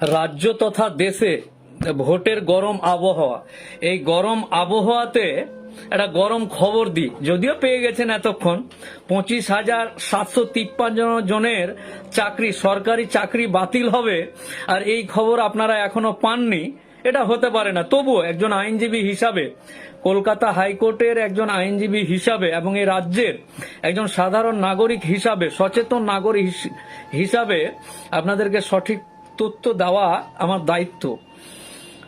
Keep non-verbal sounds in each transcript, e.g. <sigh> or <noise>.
রাজ্য তথা দেশে ভোটের গরম আবহাওয়া। এই গরম আবহাওয়াতে একটা গরম খবর দিই। যদিও পেয়ে গেছেন এতক্ষণ, পঁচিশ হাজার সাতশো তিপ্পান্ন জনের চাকরি, সরকারি চাকরি বাতিল হবে, আর এই খবর আপনারা এখনও পাননি। এটা হতে পারে না। তবুও একজন আইনজীবী হিসাবে, কলকাতা হাইকোর্টের একজন আইনজীবী হিসাবে এবং এই রাজ্যের একজন সাধারণ নাগরিক হিসাবে, সচেতন নাগরিক হিস- হিসাবে আপনাদেরকে সঠিক তথ্য দেওয়া আমার দায়িত্ব।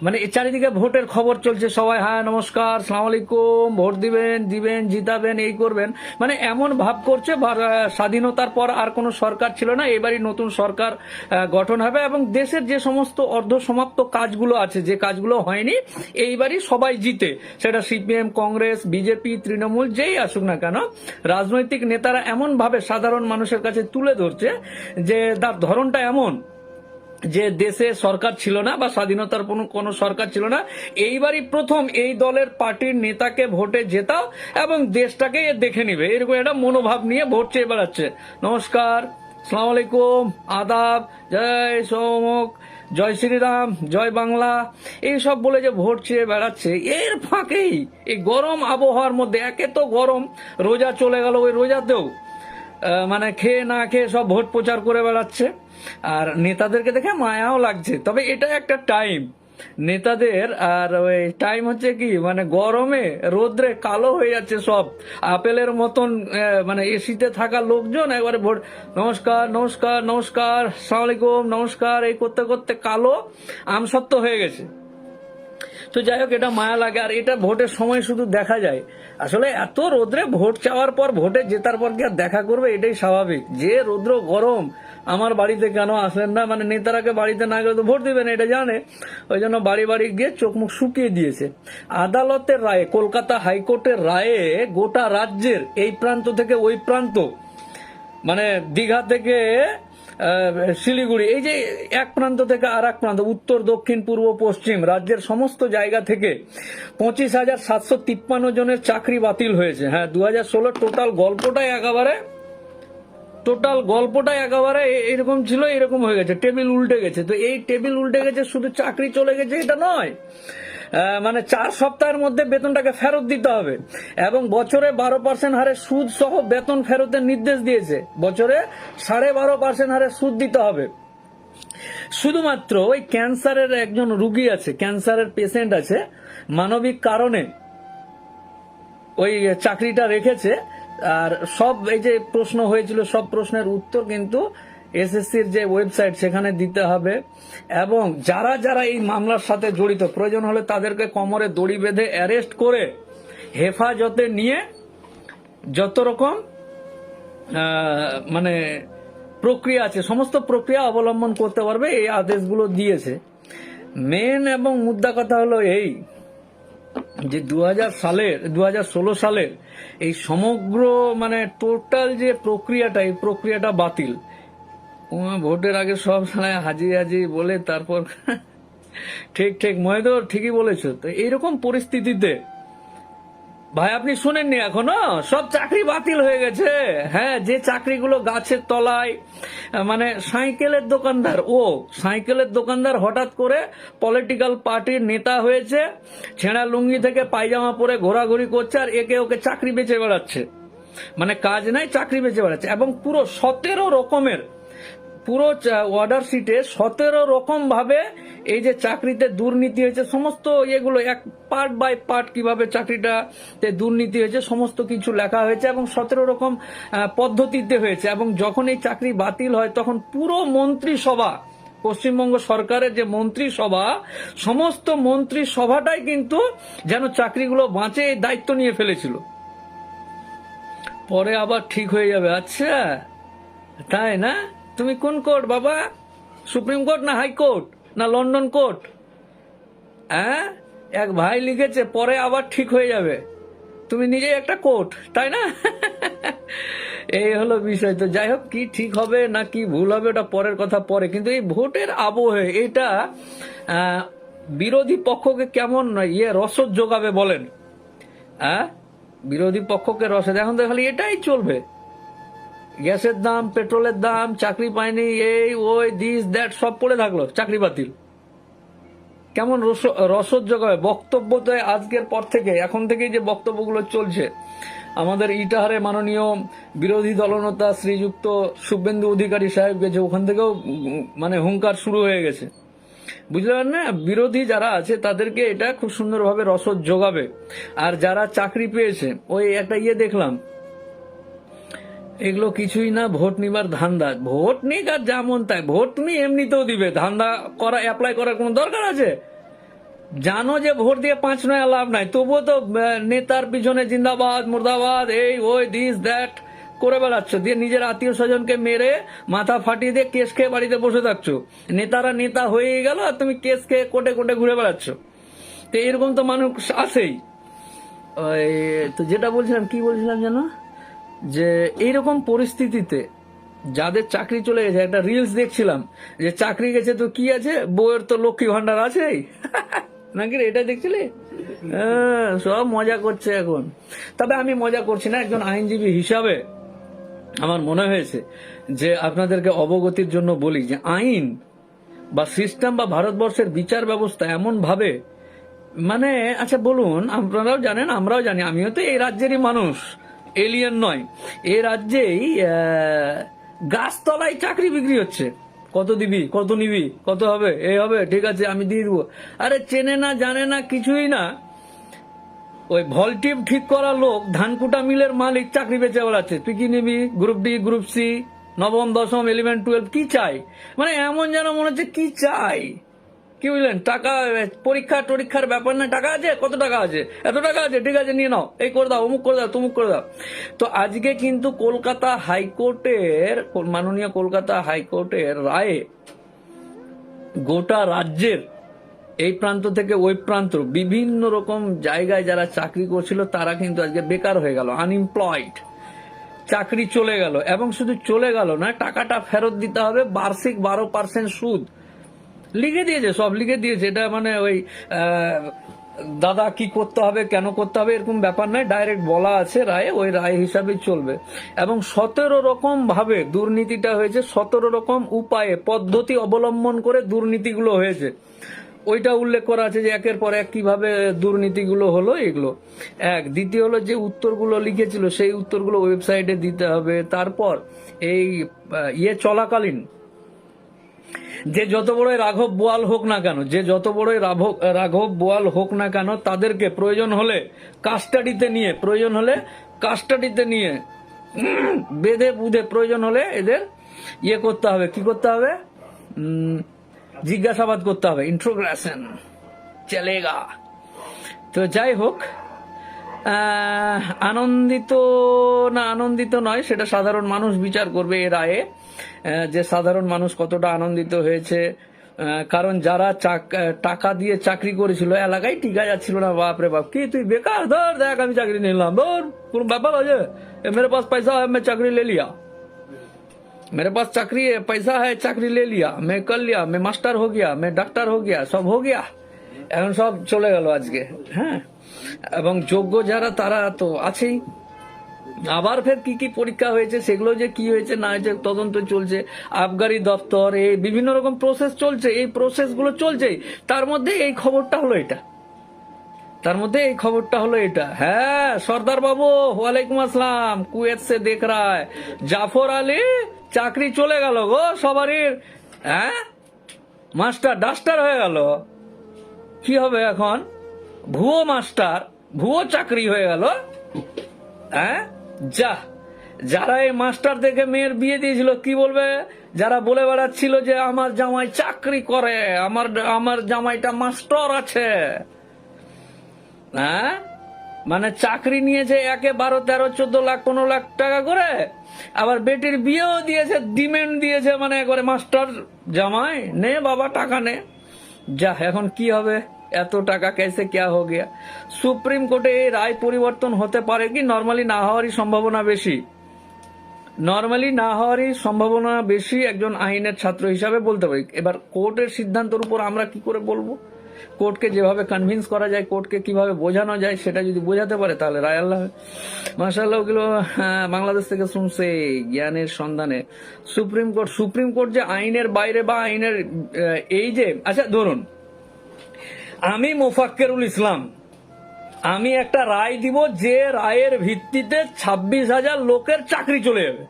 মানে চারিদিকে ভোটের খবর চলছে, সবাই হ্যাঁ নমস্কার, সালাম আলাইকুম, ভোট দিবেন দিবেন, জিতাবেন, এই করবেন। মানে এমন ভাব করছে স্বাধীনতার পর আর কোনো সরকার ছিল না, এবারই নতুন সরকার গঠন হবে এবং দেশের যে সমস্ত অর্ধ সমাপ্ত কাজগুলো আছে, যে কাজগুলো হয়নি, এইবারই সবাই জিতে। সেটা সিপিএম, কংগ্রেস, বিজেপি, তৃণমূল, যেই আসুক না কেন, রাজনৈতিক নেতারা এমন ভাবে সাধারণ মানুষের কাছে তুলে ধরছে যে তার ধরনটা এমন যে দেশে সরকার ছিল না বা স্বাধীনতার কোনো কোনো সরকার ছিল না, এইবারই প্রথম এই দলের পার্টির নেতাকে ভোটে জেতাও এবং দেশটাকে দেখে নিবে। এরকম একটা মনোভাব নিয়ে ভোট চেয়ে বেড়াচ্ছে। নমস্কার সালাম আলাইকুম, আদাব, জয় সৌমক জয় শ্রীরাম, জয় বাংলা। এইসব বলে যে ভোট চেয়ে বেড়াচ্ছে, এর ফাঁকেই এই গরম আবহাওয়ার মধ্যে, একে তো গরম, রোজা চলে গেল ওই রোজাতেও। মানে খেয়ে না খেয়ে সব ভোট প্রচার করে বেড়াচ্ছে। আর নেতাদেরকে দেখে মায়াও লাগছে। তবে এটা একটা টাইম নেতাদের আর ওই টাইম হচ্ছে কি? মানে গরমে, রোদ্রে কালো হয়ে যাচ্ছে সব। আপেলের মতন মানে এসিতে থাকা লোকজন একবারে ভোট নমস্কার নমস্কার নমস্কার সালাম আলাইকুম নমস্কার এই করতে করতে কালো আমসত্ব হয়ে গেছে। তো যাই হোক, এটা মায়া লাগে। আর এটা ভোটের সময় শুধু দেখা যায়। আসলে এত রোদ্রে ভোট চাওয়ার পর ভোটে জেতার পর কি আর দেখা করবে? এটাই স্বাভাবিক। যে রৌদ্র গরম আমার বাড়িতে কেন আসেন না? মানে নেতারাকে বাড়িতে না গেলে তো ভোট দিবেন, এটা জানে। ওই জন্য বাড়ি বাড়ি গিয়ে চোখ মুখ শুকিয়ে দিয়েছে। আদালতের রায়ে, কলকাতা হাইকোর্টের রায়ে গোটা রাজ্যের এই প্রান্ত থেকে ওই প্রান্ত মানে দীঘা থেকে শিলিগুড়ি, এই যে এক প্রান্ত থেকে আর এক প্রান্ত, উত্তর, দক্ষিণ, পূর্ব, পশ্চিম, রাজ্যের সমস্ত জায়গা থেকে পঁচিশ হাজার সাতশো তিপ্পান্ন জনের চাকরি বাতিল হয়েছে। হ্যাঁ দু হাজার ষোলো টোটাল গল্পটাই একেবারে টোটাল গল্পটাই একেবারে এরকম ছিল, এরকম হয়ে গেছে, টেবিল উল্টে গেছে। তো এই টেবিল উল্টে গেছে, শুধু চাকরি চলে গেছে, এটা নয়। মানে চার সপ্তাহের মধ্যে বেতনটাকে ফেরত দিতে হবে। এবং বছরে বারো পার্সেন্ট হারে সুদ সহ বেতন ফেরতের নির্দেশ দিয়েছে। বছরে সাড়ে বারো পার্সেন্ট হারে সুদ দিতে হবে। শুধুমাত্র ওই ক্যান্সারের একজন রুগী আছে, ক্যান্সারের পেশেন্ট আছে, মানবিক কারণে ওই চাকরিটা রেখেছে। আর সব এই যে প্রশ্ন হয়েছিল, সব প্রশ্নের উত্তর কিন্তু এসএসসির যে ওয়েবসাইট সেখানে দিতে হবে। এবং যারা যারা এই মামলার সাথে জড়িত, প্রয়োজন হলে তাদেরকে কোমরে দড়ি বেঁধে অ্যারেস্ট করে হেফাজতে নিয়ে যত রকম মানে প্রক্রিয়া আছে, সমস্ত প্রক্রিয়া অবলম্বন করতে পারবে এই আদেশগুলো দিয়েছে। মেন এবং মুদ্রা কথা হলো এই যে দু হাজার সালের দু হাজার ষোলো সালের এই সমগ্র মানে টোটাল যে প্রক্রিয়াটা, এই প্রক্রিয়াটা বাতিল। ভোটের আগে সব সালায় হাজি হাজি বলে তারপর <laughs> ঠিক ঠিক মহেদর ঠিকই বলেছ। তো এইরকম পরিস্থিতিতে ভাই, আপনি শুনেননি এখনও? সব চাকরি বাতিল হয়ে গেছে। হ্যাঁ যে চাকরিগুলো গাছের তলায় মানে সাইকেলের দোকানদার, ও সাইকেলের দোকানদার হঠাৎ করে পলিটিক্যাল পার্টির নেতা হয়েছে, ছেঁড়া লুঙ্গি থেকে পায়জামা পরে ঘোরাঘুরি করছে আর একে ওকে চাকরি বেঁচে বেড়াচ্ছে। মানে কাজ নাই, চাকরি বেঁচে বেড়াচ্ছে। এবং পুরো সতেরো রকমের পুরো অর্ডার শিটে সতেরো রকম ভাবে এই যে চাকরিতে দুর্নীতি হয়েছে, সমস্ত এগুলো এক পার্ট বাই পার্ট কীভাবে চাকরিটাতে দুর্নীতি হয়েছে, সমস্ত কিছু লেখা হয়েছে এবং সতেরো রকম পদ্ধতিতে হয়েছে এবং যখন এই চাকরি বাতিল হয়, তখন পুরো মন্ত্রিসভা, পশ্চিমবঙ্গ সরকারের যে মন্ত্রিসভা, সমস্ত মন্ত্রিসভাটাই কিন্তু যেন চাকরিগুলো বাঁচে দায়িত্ব নিয়ে ফেলেছিল। পরে আবার ঠিক হয়ে যাবে। আচ্ছা তাই না? তুমি কোন কোর্ট, বাবা? সুপ্রিম কোর্ট না হাইকোর্ট না লন্ডন কোর্ট? হ্যাঁ? এক ভাই লিখেছে, পরে আবার ঠিক হয়ে যাবে। তুমি নিজেই একটা কোর্ট, তাই না? এই হলো বিষয়। তো যাই হোক, কি ঠিক হবে না কি ভুল হবে, ওটা পরের কথা পরে। কিন্তু এই ভোটের আবহে এটা বিরোধী পক্ষকে কেমন ইয়ে রসদ যোগাবে বলেন? হ্যাঁ বিরোধী পক্ষকে রসদ। এখন তো খালি এটাই চলবে। গ্যাসের দাম, পেট্রোলের দাম, চাকরি পায়নি এই, ওই দিস দ্যাট সব পড়ে থাকল, চাকরি বাতিল। কেমন রস- রসদ জোগাবে বক্তব্য তো আজকের পর থেকে, এখন থেকেই যে বক্তব্যগুলো চলছে, আমাদের ইটাহারে মাননীয় বিরোধী দলনেতা শ্রীযুক্ত শুভেন্দু অধিকারী সাহেব গেছে, ওখান থেকেও মানে হুঙ্কার শুরু হয়ে গেছে। বুঝলেন না? বিরোধী যারা আছে, তাদেরকে এটা খুব সুন্দরভাবে রসদ যোগাবে আর যারা চাকরি পেয়েছে, ওই একটা ইয়ে দেখলাম এগুলো কিছুই না, ভোট নিবার ধান্দা। ভোট নিক আর যেমন তাই। ভোট তুমি এমনিতেও দিবে। ধান্দা করা অ্যাপ্লাই করার কোনো দরকার আছে? জানো যে ভোট দিয়ে পাঁচ নয় লাভ নাই। তবুও তো নেতার পিছনে জিন্দাবাদ, মুর্দাবাদ, এই, ওই দিস দ্যাট করে বেড়াচ্ছ। দিয়ে নিজের আত্মীয় স্বজনকে মেরে মাথা ফাটিয়ে দিয়ে কেস খেয়ে বাড়িতে বসে থাকছো। নেতারা নেতা হয়ে গেল আর তুমি কেস খেয়ে কোটে কোটে ঘুরে বেড়াচ্ছ। তো এরকম তো মানুষ আসেই তো যেটা বলছিলাম, কি বলছিলাম যেন? যে এইরকম পরিস্থিতিতে যাদের চাকরি চলে গেছে একটা রিলস দেখছিলাম যে চাকরি গেছে তো কি আছে? বউয়ের তো লক্ষ্মী ভান্ডার আছেই। <laughs> নাকি এটা দেখছিলি? হ্যাঁ, সব মজা করছে এখন। তবে আমি মজা করছি না একজন আইনজীবী হিসাবে আমার মনে হয়েছে যে আপনাদেরকে অবগতির জন্য বলি যে আইন বা সিস্টেম বা ভারতবর্ষের বিচার ব্যবস্থা এমন ভাবে মানে আচ্ছা বলুন আপনারাও জানেন আমরাও জানি আমিও তো এই রাজ্যেরই মানুষ। এলিয়েন নয়। এ রাজ্যেই গাছতলায় চাকরি বিক্রি হচ্ছে। কত দিবি? কত নিবি? কত হবে? এ হবে? ঠিক আছে, আমি দিয়ে দিব। আরে, চেনে না, জানে না, কিছুই না। ওই ভলটিভ ঠিক করা লোক ধানকুটা মিলের মালিক চাকরি বেচে বেড়াচ্ছে। তুই কি নিবি? গ্রুপ ডি, গ্রুপ সি, নবম, দশম ইলেভেন টুয়েলভ কি চাই? মানে এমন যেন মনে হচ্ছে, কি চাই? কি বুঝলেন টাকা, পরীক্ষা, টরীক্ষার ব্যাপার না, টাকা আছে? কত টাকা আছে? এত টাকা আছে? ঠিক আছে, নিয়ে নাও। এই করে দাও, অমুক করে দাও, তুমুক করে দাও। তো আজকে কিন্তু কলকাতা হাইকোর্টের, মাননীয় কলকাতা হাইকোর্টের রায়ে গোটা রাজ্যের, এই প্রান্ত থেকে ওই প্রান্ত, বিভিন্ন রকম জায়গায় যারা চাকরি করছিল, তারা কিন্তু আজকে বেকার হয়ে গেল আনএমপ্লয়েড চাকরি চলে গেল, এবং শুধু চলে গেল না, টাকাটা ফেরত দিতে হবে, বার্ষিক বারো পার্সেন্ট সুদ। লিখে দিয়েছে, সব লিখে দিয়েছে। এটা মানে ওই দাদা কি করতে হবে, কেন করতে হবে, এরকম ব্যাপার নয়। ডাইরেক্ট বলা আছে রায়ে, ওই রায় হিসাবে চলবে। এবং সতেরো রকম ভাবে দুর্নীতিটা হয়েছে, সতেরো রকম উপায়ে, পদ্ধতি অবলম্বন করে দুর্নীতিগুলো হয়েছে। ওইটা উল্লেখ করা আছে যে একের পর এক কীভাবে দুর্নীতিগুলো হলো এগুলো। এক, দ্বিতীয় হলো যে উত্তরগুলো লিখেছিল, সেই উত্তরগুলো ওয়েবসাইটে দিতে হবে। তারপর এই ইয়ে চলাকালীন যে যত বড়ই রাঘব বোয়াল হোক না কেন, যে যত বড়ই রাঘব বোয়াল হোক না কেন, তাদেরকে প্রয়োজন হলে কাস্টাডিতে নিয়ে, প্রয়োজন হলে কাস্টাডিতে নিয়ে বেঁধে বুধে প্রয়োজন হলে এদের ইয়ে করতে হবে। কি করতে হবে? জিজ্ঞাসাবাদ করতে হবে। ইন্ট্রোগ্রেশন চলেগা। তো যাই হোক আনন্দিত না আনন্দিত নয়, সেটা সাধারণ মানুষ বিচার করবে এর রায়ে যে সাধারণ মানুষ কতটা আনন্দিত হয়েছে আহ, কারণ যারা চাক- আহ, টাকা দিয়ে চাকরি করেছিল এলাকায় টিকা যাচ্ছিল না বাপরে বাপ কি তুই বেকার ধর দেখ আমি চাকরি নিলাম ধর কোন ব্যাপার আছে এ মেরে পাস পয়সা है मैं চাকরি ले लिया मेरे पास चाकरी है पैसा है चाकरी ले लिया मैं कर लिया मैं मास्टर हो गया मैं डॉक्टर हो गया सब हो गया এখন সব চলে গেল আজকে হ্যাঁ এবং যোগ্য যারা তারা তো আছেই আবার ফের কি কি পরীক্ষা হয়েছে, সেগুলো যে কি হয়েছে, না হয়েছে, তদন্ত চলছে, আবগারি দপ্তর, এই বিভিন্ন রকম প্রসেস চলছে, এই প্রসেসগুলো চলছে তার মধ্যে এই খবরটা হলো এটা। তার মধ্যে এই খবরটা হলো এটা। হ্যাঁ সর্দার বাবু, ওয়ালাইকুম আসসালাম, কুয়েত সে দেখ রায়। জাফর আলী, চাকরি চলে গেল গো সবারই। হ্যাঁ? মাস্টার, ডাস্টার হয়ে গেল। কি হবে এখন? ভুয়ো মাস্টার, ভুয়ো চাকরি হয়ে গেল। হ্যাঁ? যা, যারা এই মাস্টার থেকে মেয়ের বিয়ে দিয়েছিল, কি বলবে? যারা বলে বেড়াচ্ছিল যে আমার জামাই চাকরি করে, আমার আমার জামাইটা মাস্টার আছে। হ্যাঁ? মানে চাকরি নিয়েছে একে বারো, তেরো, চোদ্দ লাখ, পনেরো লাখ টাকা করে, আবার বেটির বিয়েও দিয়েছে, ডিমেন্ড দিয়েছে মানে একবারে মাস্টার জামাই, নে বাবা, টাকা নে। যা, এখন কি হবে? এত টাকা কেসে ক্যা হো গিয়া? সুপ্রিম কোর্টে এই রায় পরিবর্তন হতে পারে কি? নর্মালি না হওয়ারই সম্ভাবনা বেশি। নর্মালি না হওয়ারই সম্ভাবনা বেশি একজন আইনের ছাত্র হিসাবে বলতে পারি এবার কোর্টের সিদ্ধান্তের উপর আমরা কি করে বলব? কোর্টকে যেভাবে কনভিন্স করা যায় কোর্টকে কীভাবে বোঝানো যায় সেটা যদি বোঝাতে পারে তাহলে রায় আল্লাহ। মাসাল্লাহ ওগুলো হ্যাঁ, বাংলাদেশ থেকে শুনছে জ্ঞানের সন্ধানে। সুপ্রিম কোর্ট সুপ্রিম কোর্ট যে আইনের বাইরে বা আইনের এই যে আচ্ছা ধরুন আমি মোফাক্কেরুল ইসলাম। আমি একটা রায় দিব যে রায়ের ভিত্তিতে ছাব্বিশ হাজার লোকের চাকরি চলে যাবে।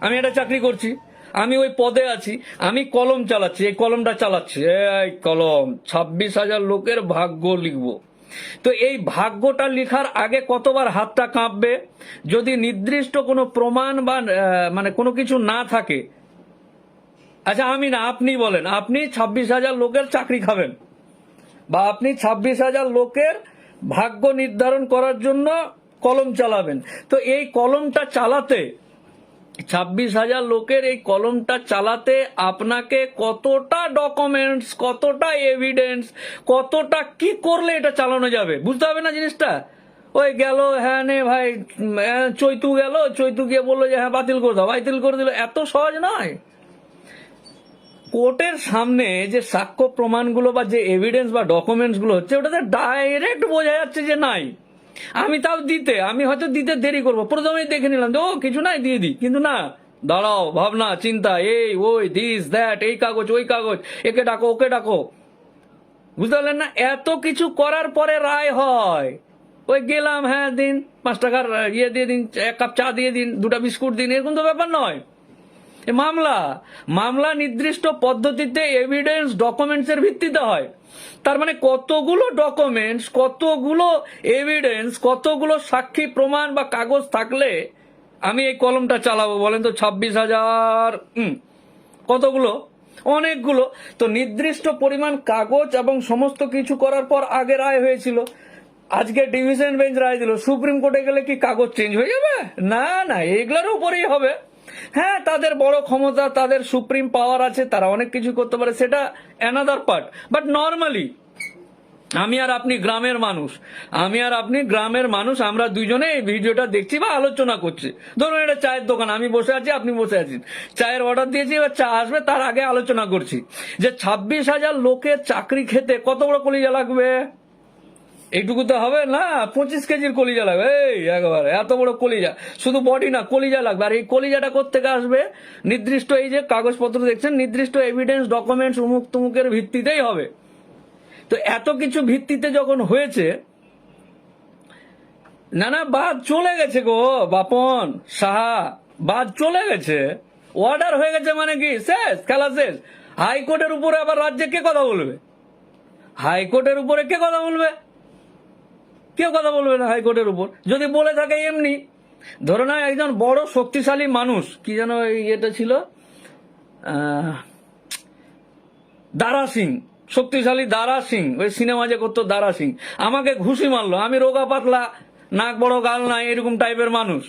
আমি একটা চাকরি করছি। আমি ওই পদে আছি। আমি কলম চালাচ্ছি। এই কলমটা চালাচ্ছি। এই কলম, ছাব্বিশ হাজার লোকের ভাগ্য লিখব। তো এই ভাগ্যটা লেখার আগে কতবার হাতটা কাঁপবে? যদি নির্দিষ্ট কোনো প্রমাণ বা মানে কোনো কিছু না থাকে। আচ্ছা আমি না, আপনি বলেন। আপনি ছাব্বিশ হাজার লোকের চাকরি খাবেন। বা আপনি ছাব্বিশ হাজার লোকের ভাগ্য নির্ধারণ করার জন্য কলম চালাবেন। তো এই কলমটা চালাতে ছাব্বিশ হাজার লোকের এই কলমটা চালাতে আপনাকে কতটা ডকুমেন্টস কতটা এভিডেন্স কতটা কি করলে এটা চালানো যাবে? বুঝতে হবে না জিনিসটা? ওই গেল হ্যাঁ নে ভাই হ্যাঁ, চৈতু গেল চৈতু গিয়ে বলল যে হ্যাঁ বাতিল করে দাও। বাতিল করে দিল এত সহজ নয়। কোর্টের সামনে যে সাক্ষ্য প্রমাণগুলো বা যে এভিডেন্স বা ডকুমেন্টসগুলো হচ্ছে, ওটাতে ডাইরেক্ট বোঝা যাচ্ছে যে নাই। আমি তাও দিতে, আমি হয়তো দিতে দেরি করব। প্রথমেই দেখে নিলাম ও, কিছু নাই, দিয়ে দিই কিন্তু না, দাঁড়াও, ভাবনা, চিন্তা, এই, ওই দিস দ্যাট এই কাগজ, ওই কাগজ, একে ডাকো, ওকে ডাকো। বুঝতে পারলেন না? এত কিছু করার পরে রায় হয়। ওই গেলাম হ্যাঁ দিন, পাঁচ টাকার ইয়ে দিয়ে দিন, এক কাপ চা দিয়ে দিন, দুটা বিস্কুট দিন, এরকম তো ব্যাপার নয়। মামলা। মামলা নির্দিষ্ট পদ্ধতিতে এভিডেন্স ডকুমেন্টস এর ভিত্তিতে হয়। তার মানে কতগুলো ডকুমেন্টস কতগুলো এভিডেন্স কতগুলো সাক্ষী প্রমাণ বা কাগজ থাকলে আমি এই কলমটা চালাবো, বলেন তো ছাব্বিশ হাজার কতগুলো? অনেকগুলো। তো নির্দিষ্ট পরিমাণ কাগজ এবং সমস্ত কিছু করার পর আগে রায় হয়েছিল। আজকে ডিভিশন বেঞ্চ রায় দিল। সুপ্রিম কোর্টে গেলে কি কাগজ চেঞ্জ হয়ে যাবে? না না, এগুলোর উপরেই হবে। হ্যাঁ তাদের বড় ক্ষমতা, তাদের সুপ্রিম পাওয়ার আছে, তারা অনেক কিছু করতে পারে, সেটা অ্যানাদার পার্ট বাট নর্মালি আমি আর আপনি গ্রামের মানুষ, আমি আর আপনি গ্রামের মানুষ, আমরা দুজনে এই ভিডিওটা দেখছি বা আলোচনা করছি। ধরুন এটা চায়ের দোকান, আমি বসে আছি, আপনি বসে আছেন। চায়ের অর্ডার দিয়েছি, এবার চা আসবে, তার আগে আলোচনা করছি। যে ছাব্বিশ হাজার লোকের চাকরি খেতে কত বড় কলিজা লাগবে? এইটুকু তো হবে না, পঁচিশ কেজির কলিজা লাগবে। এই, একেবারে, এত বড় কলিজা। শুধু বডি না, কলিজা লাগবে। আর এই কলিজাটা কোথেকে আসবে? নির্দিষ্ট এই যে কাগজপত্র দেখছেন, নির্দিষ্ট এভিডেন্স ডকুমেন্টস উমুক তুমুকের ভিত্তিতেই হবে। তো এত কিছু ভিত্তিতে যখন হয়েছে না না বাদ চলে গেছে গো, বাপন, সাহা, বাদ চলে গেছে। অর্ডার হয়ে গেছে মানে কি? শেষ, খেলা শেষ। হাইকোর্টের উপরে আবার রাজ্যে কে কথা বলবে? হাইকোর্টের উপরে কে কথা বলবে? কেউ কথা বলবে না হাইকোর্টের উপর। যদি বলে থাকে এমনি, ধরে না একজন বড় শক্তিশালী মানুষ, কি যেন এটা ছিল দারা সিং, শক্তিশালী দারা সিং, ওই সিনেমা যে করতো দারা সিং, আমাকে ঘুষি মারলো, আমি রোগা পাতলা, নাক বড়, গাল নাই, এরকম টাইপের মানুষ।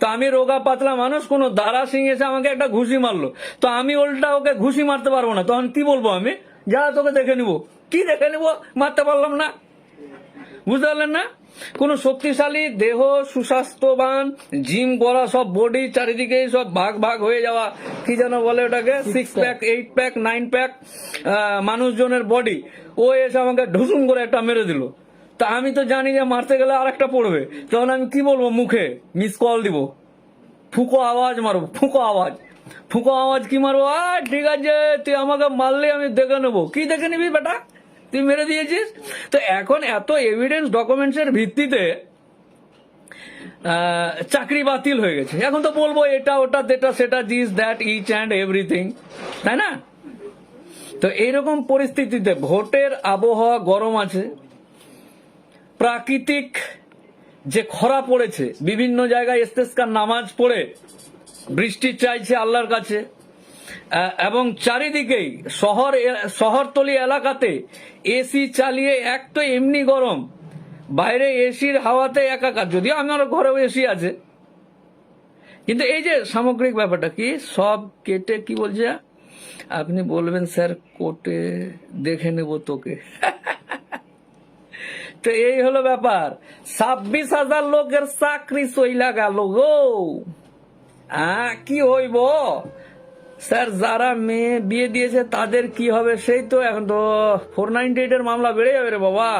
তো আমি রোগা পাতলা মানুষ, কোন দারা সিং এসে আমাকে একটা ঘুষি মারলো। তো আমি উল্টা ওকে ঘুষি মারতে পারব না। তখন কি বলব আমি? যা তোকে দেখে নিব। কি দেখে নিব? মারতে পারলাম না। বুঝতে পারলেন না? কোন শক্তিশালী দেহ সুস্বাস্থ্যবান জিম করা সব বডি চারিদিকে সব ভাগ ভাগ হয়ে যাওয়া কি যেন বলে ওটাকে? Six pack eight pack nine pack মানুষজনের বডি ও এসে আমাকে ঢুসুম করে একটা মেরে দিল। তা আমি তো জানি যে মারতে গেলে আর একটা পড়বে। তখন আমি কি বলব মুখে? মিস কল দিব। ফুকো আওয়াজ মারবো ফুকো আওয়াজ। ফুকো আওয়াজ কি মারবো? আর ঠিক আছে তুই আমাকে মারলে আমি দেখে নেব। কি দেখে নিবি বেটা? তুই মেরে দিয়েছিস? তো এখন এত এভিডেন্স ডকুমেন্টস এর ভিত্তিতে চাকরি বাতিল হয়ে গেছে। এখন তো বলব এটা, ওটা, যেটা, সেটা this that each and everything তাই না? তো এইরকম পরিস্থিতিতে ভোটের আবহাওয়া গরম আছে, প্রাকৃতিক যে খরা পড়েছে, বিভিন্ন জায়গায় ইস্তেস্কার নামাজ পড়ে, বৃষ্টি চাইছে আল্লাহর কাছে এবং চারিদিকেই শহর শহরতলি এলাকাতে এসি চালিয়ে এক তো এমনি গরম বাইরে এসির হাওয়াতে একাকার যদিও আমার ঘরেও এসি আছে। কিন্তু এই যে সামগ্রিক ব্যাপারটা কি সব কেটে কি বলছে? আপনি বলবেন স্যার কোর্টে দেখে নেব তোকে। <laughs> তো এই হলো ব্যাপার। ছাব্বিশ হাজার লোকের চাকরি সইলা গেল গো। আ, কি হইব? স্যার যারা মেয়ে বিয়ে দিয়েছে তাদের কি হবে সেই তো এখন তো ফোর নাইনটি এইটের মামলা বেড়ে যাবে রে বাবা।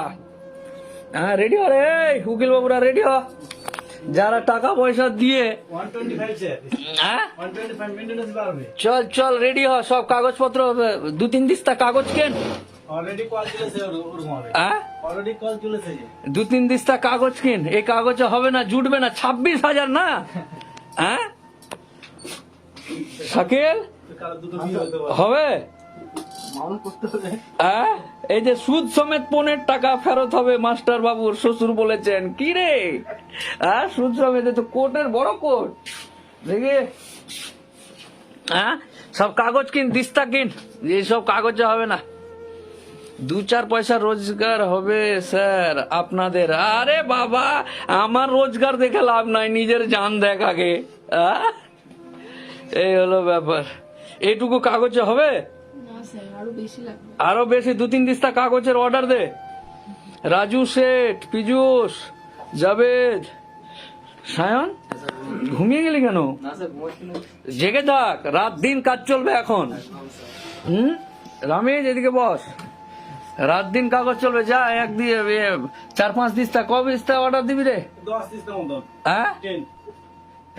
হ্যাঁ রেডি হ রে? উকিল বাবুরা রেডি হ? যারা টাকা পয়সা দিয়ে হ্যাঁ? চল চল রেডি হ সব কাগজপত্র দু তিন দিস্তা কাগজ কেন? হ্যাঁ? দু তিন দিস্তা কাগজ কিন? এই কাগজে হবে না জুটবে না ছাব্বিশ হাজার না? হ্যাঁ? শাকিল? হবে? হ্যাঁ? এই যে সুদ সমেত পনেরো টাকা ফেরত হবে মাস্টার বাবুর শ্বশুর বলেছেন। কি রে? হ্যাঁ? সুদ সমেত তো কোর্টের বড় কোর্ট দেখি। হ্যাঁ? সব কাগজ কিন দিস্তা কিন। এইসব কাগজে হবে না। দু চার পয়সা রোজগার হবে, স্যার, আপনাদের। আরে বাবা, আমার রোজগার দেখে লাভ নাই, নিজের জান দেখ আগে। আহ? এই হলো ব্যাপার। এইটুকু কাগজে হবে? না আরও বেশি লাগবে। আরও বেশি দু তিন দিস্তা কাগজের অর্ডার দে। রাজু শেঠ পীযুষ জাবেদ সায়ন ঘুমিয়ে গেলি কেন? জেগে থাক রাত দিন কাজ চলবে এখন। হুম? রামেশ এদিকে বস। রাত দিন কাগজ চলবে যা এক দিয়ে চার পাঁচ দিস্তা কবে দিস্তা অর্ডার দিবি রে? দশ দিস্তা হ্যাঁ?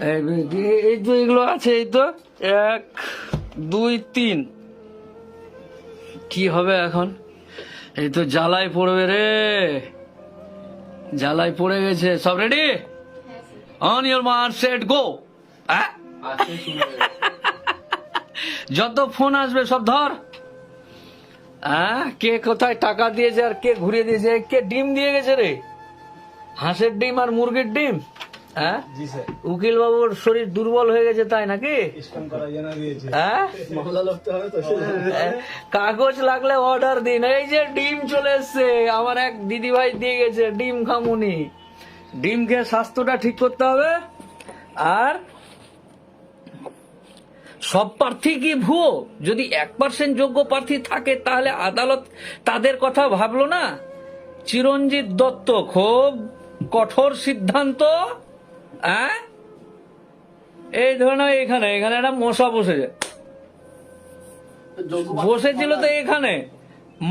এই তো এগুলো আছে, এই তো, এক, দুই, তিন। কি হবে এখন? এই তো জ্বালায় পড়বে রে। জ্বালায় পড়ে গেছে। সব ready on your mark set go যত ফোন আসবে, সব ধর। হ্যাঁ? কে কোথায় টাকা দিয়েছে আর কে ঘুরিয়ে দিয়েছে? কে ডিম দিয়ে গেছে রে? হাঁসের ডিম আর মুরগির ডিম? হ্যাঁ? উকিল বাবুর শরীর দুর্বল হয়ে গেছে তাই নাকি? দিয়েছে। হ্যাঁ? তো কাগজ লাগলে অর্ডার দিন। এই যে ডিম চলে এসছে আমার এক দিদি ভাই দিয়ে গেছে ডিম খামুনি। ডিম খেয়ে স্বাস্থ্যটা ঠিক করতে হবে। আর সব প্রার্থী কি ভুয়ো? যদি এক পার্সেন্ট যোগ্য প্রার্থী থাকে তাহলে আদালত তাদের কথা ভাবলো না? চিরঞ্জিত দত্ত খুব কঠোর সিদ্ধান্ত। হ্যাঁ? এই ধরনের এখানে এখানে একটা মশা বসেছে। বসেছিল তো এখানে।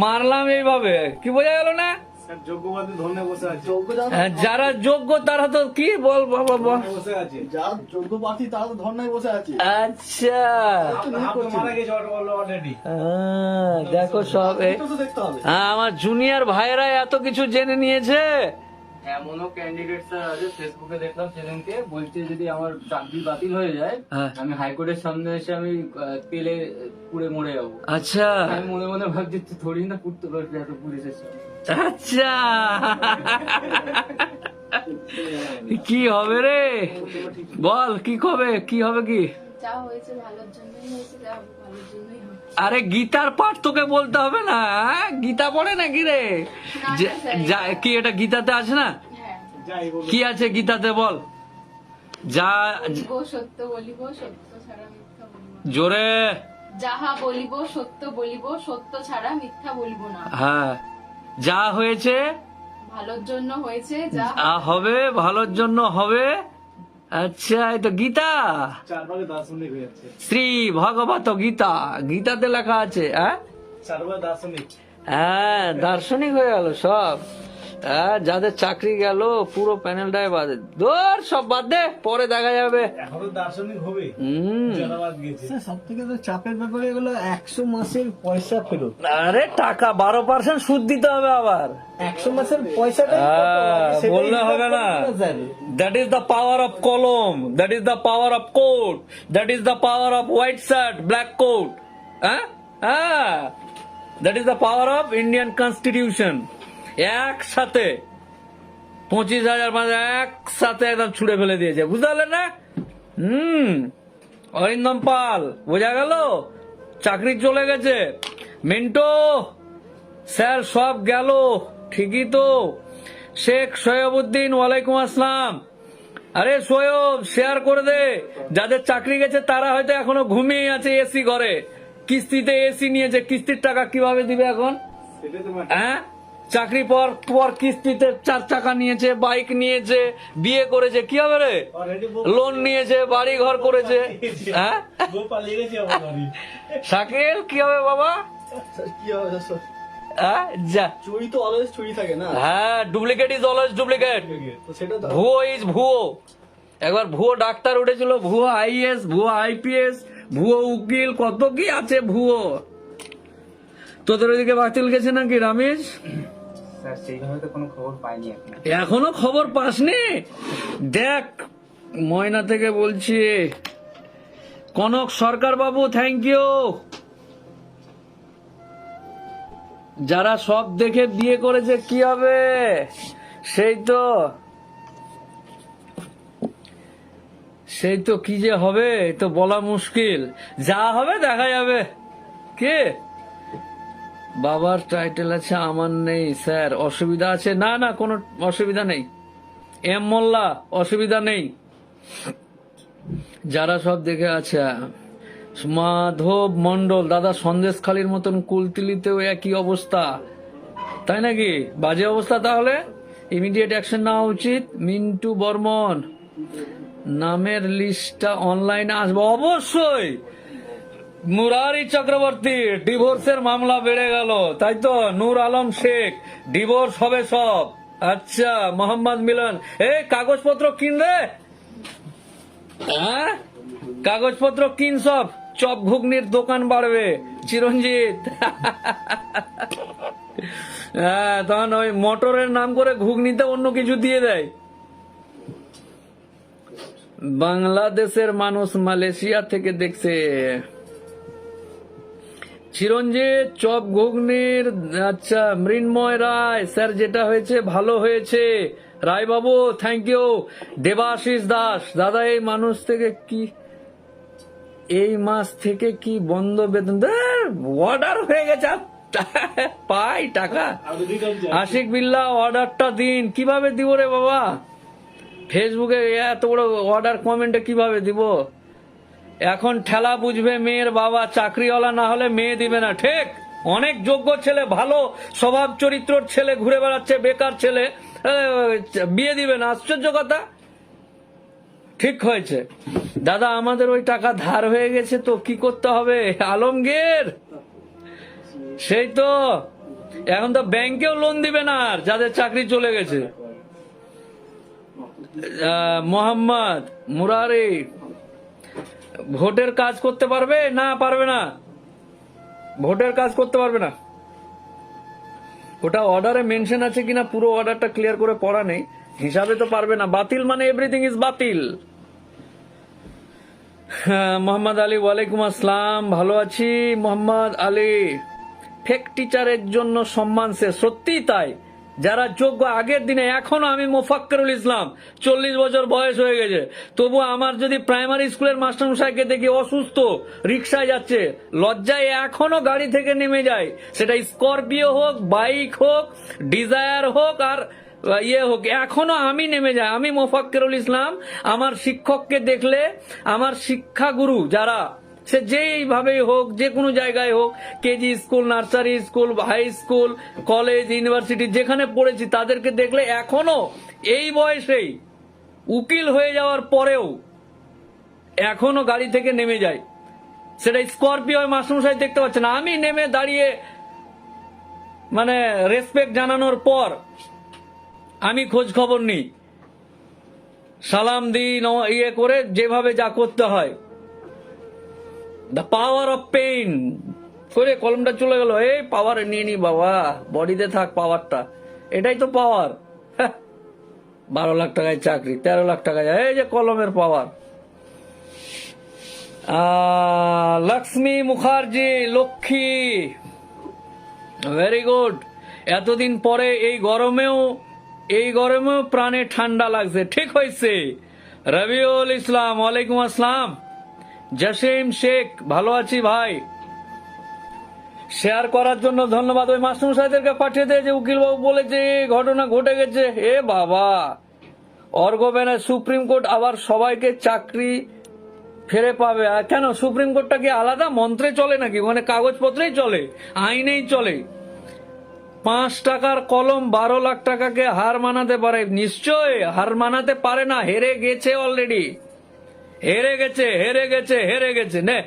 মারলাম এইভাবে। কি বোঝা গেল না? স্যার যোগ্যবাদী ধরনে বসে আছে। হ্যাঁ, যারা যোগ্য তারা তো কি বল বাবা বল ধরনে বসে আছে। যার যোগ্য প্রার্থী তারা তো ধর্নায় বসে আছে। আচ্ছা। আহ, দেখো সব হ্যাঁ, আমার জুনিয়র ভাইরা এত কিছু জেনে নিয়েছে। এমনও ক্যান্ডিডেট স্যার আছে ফেসবুকে দেখলাম সেদিনকে বলছে যদি আমার চাকরি বাতিল হয়ে যায় হ্যাঁ। আমি হাইকোর্টের সামনে এসে আমি তেলে পুড়ে মরে যাব। আচ্ছা। আমি মনে মনে ভাবছি তুই থোড়ি না পুড়তে পারবি এত পুলিশের সামনে আচ্ছা। কি হবে রে? বল কি কবে কি হবে কি? যা হয়েছে ভালোর জন্যই হয়েছে যা ভালোর জন্যই হবে আরে গীতার পাঠ তোকে বলতে হবে না হ্যাঁ? গীতা পড়ে নাকি রে? কি এটা গীতাতে আছে না? হ্যাঁ। কি আছে গীতাতে বল। যা সত্য বলিব সত্য ছাড়া মিথ্যা বলিব জোরে। যাহা বলিব সত্য বলিব সত্য ছাড়া মিথ্যা বলিব না। হ্যাঁ। যা হয়েছে ভালোর জন্য হয়েছে যা হবে ভালোর জন্য হবে আচ্ছা এই তো গীতা। শ্রী ভগবত গীতা। গীতাতে লেখা আছে হ্যাঁ? দার্শনিক। হ্যাঁ দার্শনিক হয়ে গেল সব। হ্যাঁ যাদের চাকরি গেল পুরো প্যানেলটাই বাদে দূর সব বাদ দে পরে দেখা যাবে। এখন দার্শনিক হবে। হুম। সব থেকে তো চাপের ব্যাপারে এগুলো একশো মাসের পয়সা ফেরত। আরে টাকা বারো পার্সেন্ট সুদ দিতে হবে আবার। একশো মাসের পয়সাটা হ্যাঁ, বললে হবে না। That is the power of kalam that is the power of coat that is the power of white shirt black coat হ্যাঁ হ্যাঁ that is the power of Indian constitution একসাথে পঁচিশ হাজার পাঁচ একসাথে একদম ছুড়ে ফেলে দিয়েছে। বুঝতে পারলেন না? হুম। অরিন্দম পাল বোঝা গেল? চাকরি চলে গেছে। মিন্টো স্যার সব গেল। ঠিকই তো। শেখ সৈয়বুদ্দিন ওয়ালাইকুম আসসালাম। আরে সৈয়ব শেয়ার করে দে। যাদের চাকরি গেছে তারা হয়তো এখনও ঘুমিয়ে আছে এসি ঘরে। কিস্তিতে এসি নিয়েছে। কিস্তির টাকা কীভাবে দিবে এখন? হ্যাঁ? চাকরি পর পর কিস্তিতে চার চাকা নিয়েছে বাইক নিয়েছে বিয়ে করেছে কি হবে রে? লোন নিয়েছে বাড়ি ঘর করেছে। হ্যাঁ? বউ পালিয়ে গেছে আমার বাড়ি। শাকিল কি হবে বাবা? কি হবে স্যার হ্যাঁ? যা। চুরি তো অলওয়েজ চুরি থাকে না? হ্যাঁ ডুপ্লিকেট ইজ অলওয়েজ ডুপ্লিকেট তো সেটা তো ভুয়ো ইজ ভুয়ো। একবার ভুয়ো ডাক্তার উঠেছিল ভুয়ো আইএস ভুয়ো আইপিএস ভুয়ো উকিল কত কি আছে ভুয়ো? তোদের ওইদিকে বাতিল গেছে নাকি রামেশ? এখনও। খবর পাসনি? দেখ, ময়না থেকে বলছি, কনক সরকার বাবু থ্যাংক ইউ যারা সব দেখে বিয়ে করেছে, কি হবে? সেই তো। সেই তো কি যে হবে তো বলা মুশকিল। যা হবে দেখা যাবে। কে? বাবার টাইটেল আছে, আমার নেই, স্যার। অসুবিধা আছে? না না, কোনো অসুবিধা নেই। এম মোল্লা, অসুবিধা নেই। যারা সব দেখে আছে, মাধব মন্ডল দাদা সন্দেশখালির মতন কুলতিলিতেও একই অবস্থা। তাই নাকি? বাজে অবস্থা তাহলে? ইমিডিয়েট অ্যাকশন নেওয়া উচিত। মিন্টু বর্মন, নামের লিস্টটা অনলাইনে আসবে। অবশ্যই! মুরারি চক্রবর্তী, ডিভোর্সের মামলা বেড়ে গেল। তাই তো নূর আলম শেখ, ডিভোর্স হবে সব। আচ্ছা মোহাম্মদ মিলন এই কাগজপত্র কিন রে? হ্যাঁ? কাগজপত্র কিন সব। চপ ঘুগনির দোকান বাড়বে, চিরঞ্জিত। হ্যাঁ তখন ওই মোটরের নাম করে ঘুগনিতে অন্য কিছু দিয়ে দেয়। বাংলাদেশের মানুষ মালয়েশিয়া থেকে দেখছে। চিরঞ্জিত, চপ ঘুগনির আচ্ছা মৃন্ময় রায়, স্যার যেটা হয়েছে ভালো হয়েছে। রায় বাবু থ্যাংক ইউ দেবাশিস দাস, দাদা, এই মানুষ থেকে কি, এই মাস থেকে কি বন্ধ বেতন? অর্ডার হয়ে গেছে পাই টাকা। আশিক বিল্লা অর্ডারটা দিন। কীভাবে দিব রে বাবা? ফেসবুকে এত বড় অর্ডার কমেন্টে কীভাবে দিব? এখন ঠেলা বুঝবে মেয়ের বাবা চাকরিওয়ালা না হলে মেয়ে দিবে না, ঠিক? অনেক যোগ্য ছেলে, ভালো স্বভাব চরিত্রর ছেলে ঘুরে বেড়াচ্ছে, বেকার ছেলে বিয়ে দিবে না, আশ্চর্য কথা। ঠিক হয়েছে। দাদা, আমাদের ওই টাকা ধার হয়ে গেছে তো, কি করতে হবে? আলমগীর! সেই তো। এখন তো ব্যাংকেও লোন দিবে না আর, যাদের চাকরি চলে গেছে। মোহাম্মদ মুরারি ভোটের কাজ করতে পারবে না পারবে না? ভোটের কাজ করতে পারবে না? ওটা অর্ডারে মেনশন আছে কিনা পুরো অর্ডারটা ক্লিয়ার করে পড়া নেই। হিসাবে তো পারবে না। বাতিল মানে এভরিথিং ইজ বাতিল। হ্যাঁ, মোহাম্মদ আলী ওয়ালাইকুম আসসালাম। ভালো আছি? মোহাম্মদ আলী ফেক টিচারের জন্য সম্মান সে সত্যি তাই। যারা যোগ্য, আগের দিনে, এখনও আমি মোফাক্করুল ইসলাম। চল্লিশ বছর বয়স হয়ে গেছে। তবু আমার যদি প্রাইমারি স্কুলের মাস্টারমশাইকে দেখি অসুস্থ রিক্সায় যাচ্ছে, লজ্জায় এখনও গাড়ি থেকে নেমে যায়। সেটা স্করপিও হোক, বাইক হোক, ডিজায়ার হোক আর ইয়ে হোক, এখনও আমি নেমে যাই আমি মোফাক্কেরুল ইসলাম, আমার শিক্ষককে দেখলে, আমার শিক্ষাগুরু যারা সে যেইভাবেই হোক, যে কোনো জায়গায় হোক, KG school, nursery school, high school, college, university, যেখানে পড়েছি, তাদেরকে দেখলে এখনও এই বয়সেই উকিল হয়ে যাওয়ার পরেও এখনও গাড়ি থেকে নেমে যায়। সেটা স্করপিও মাস্টারমশাই দেখতে পাচ্ছে না আমি নেমে দাঁড়িয়ে মানে রেসপেক্ট জানানোর পর আমি খোঁজ খবর নিই। সালাম দিই ন- ইয়ে করে যেভাবে যা করতে হয়। দ্য পাওয়ার অফ পেইন করে কলমটা চলে গেল। এই পাওয়ার নিয়ে নি বাবা। বডিতে থাক পাওয়ারটা এটাই তো পাওয়ার বারো লাখ টাকায় চাকরি, তেরো লাখ টাকায় এই যে কলমের power Lakshmi Mukherjee, Lakshmi. Very good এতদিন পরে এই গরমেও এই গরমেও প্রাণে ঠান্ডা লাগছে। ঠিক হয়েছে। রবিউল ইসলাম, ওয়ালাইকুম আসসালাম। জসিম শেখ, ভালো আছি ভাই। শেয়ার করার জন্য ধন্যবাদ। ওই মাস্টার সাহেবদেরকে পাঠিয়ে দিয়ে যে উকিলবাবু বলেছে ঘটনা ঘটে গেছে। এ বাবা অর্ঘ সুপ্রিম কোর্ট আবার সবাইকে চাকরি ফেরে পাবে। আর কেন, সুপ্রিম কোর্টটা কি আলাদা? মন্ত্রে চলে নাকি? ওখানে কাগজপত্রেই চলে, আইনেই চলে। পাঁচ টাকার কলম বারো লাখ টাকাকে হার মানাতে পারে। নিশ্চয় হার মানাতে পারে না, হেরে গেছে অলরেডি হেরে গেছে হেরে গেছে হেরে গেছে। নে,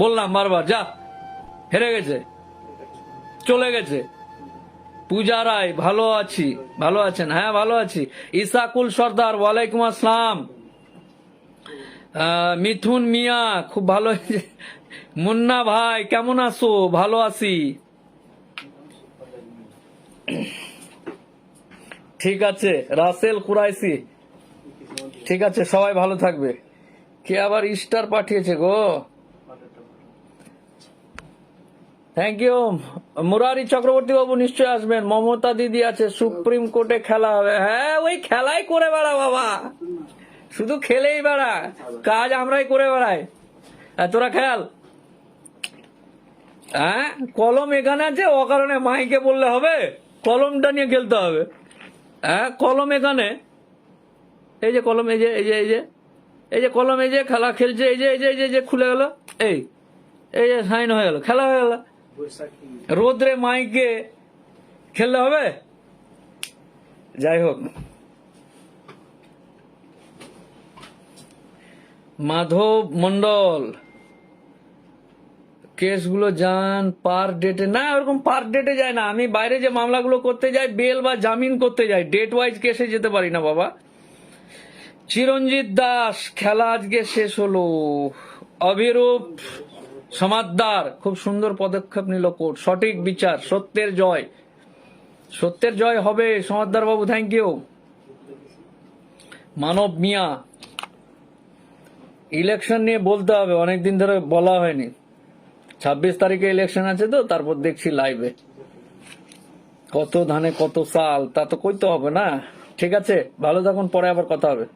বললাম বারবার, যা। হেরে গেছে, চলে গেছে। পূজা রায় ভালো আছি, ভালো আছেন? হ্যাঁ ভালো আছি। ইসাকুল সর্দার, ওয়ালাইকুম আসসালাম। মিথুন মিয়া, খুব ভালো। মুন্না ভাই, কেমন আছো? ভালো আছি। ঠিক আছে, রাসেল কুরাইসি ঠিক আছে, সবাই ভালো থাকবে। কে আবার স্টার পাঠিয়েছে গো? থ্যাংক ইউ মুরারি চক্রবর্তী বাবু নিশ্চয় আসবেন। মমতা দিদি আছে, সুপ্রিম কোর্টে খেলা হবে। হ্যাঁ ওই খেলাই করে বেড়া বাবা। শুধু খেলেই বেড়া কাজ আমরাই করে বেড়াই। তোরা খেল হ্যাঁ কলম এখানে আছে ও কারণে মাইকে বললে হবে, কলমটা নিয়ে খেলতে হবে। হ্যাঁ কলম এখানে। এই যে কলম, এই যে এই যে এই যে। এই যে কলম, এই যে খেলা খেলছে, এই যে এই যে এই যে খুলে গেল। এই এই যে সাইন হয়ে গেল, খেলা হয়ে গেল। রোদ্রে মাইকে খেললে হবে? যাই হোক। মাধব মন্ডল কেসগুলো যান, পার ডেটে, না, ওরকম পার ডেটে যায় না। আমি বাইরে যে মামলাগুলো করতে যাই, বেল বা জামিন করতে যাই ডেট ওয়াইজ কেসে যেতে পারি না, বাবা। চিরঞ্জিত দাস, খেলা আজকে শেষ হলো। অভিরূপ সমাদদার, খুব সুন্দর পদক্ষেপ নিল কোর্ট। সঠিক বিচার, সত্যের জয়। সত্যের জয় হবে Samaddar babu thank you Manab Mia election নিয়ে বলতে হবে, অনেকদিন ধরে বলা হয়নি। ছাব্বিশ তারিখে ইলেকশন আছে তো, তারপর দেখছি লাইভে কত ধানে কত সাল, তা তো কইতে হবে না। ঠিক আছে, ভালো থাকুন, পরে আবার কথা হবে।